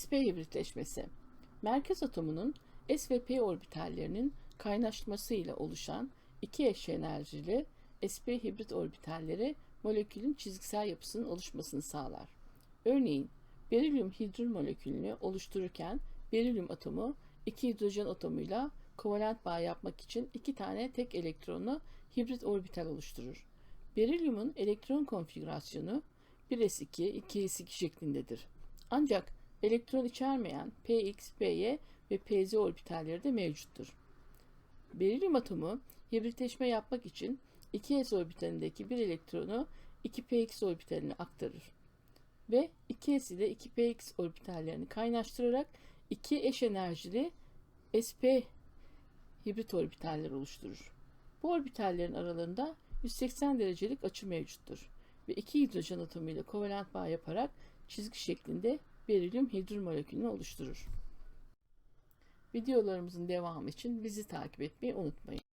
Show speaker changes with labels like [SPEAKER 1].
[SPEAKER 1] sp hibritleşmesi. Merkez atomunun s ve p orbitallerinin kaynaşmasıyla oluşan iki eş enerjili sp hibrit orbitalleri molekülün çizgisel yapısının oluşmasını sağlar. Örneğin berilyum hidrür molekülünü oluştururken berilyum atomu iki hidrojen atomuyla kovalent bağ yapmak için iki tane tek elektronlu hibrit orbital oluşturur. Berilyumun elektron konfigürasyonu 1s2, 2s2 şeklindedir. Ancak elektron içermeyen px, py ve pz orbitalleri de mevcuttur. Berilyum atomu hibritleşme yapmak için 2s orbitalindeki bir elektronu 2px orbitaline aktarır ve 2s ile 2px orbitallerini kaynaştırarak iki eş enerjili sp hibrit orbitaller oluşturur. Bu orbitallerin aralarında 180 derecelik açı mevcuttur ve iki hidrojen atomuyla kovalent bağ yaparak çizgi şeklinde berilyum hidrür molekülünü oluşturur. Videolarımızın devamı için bizi takip etmeyi unutmayın.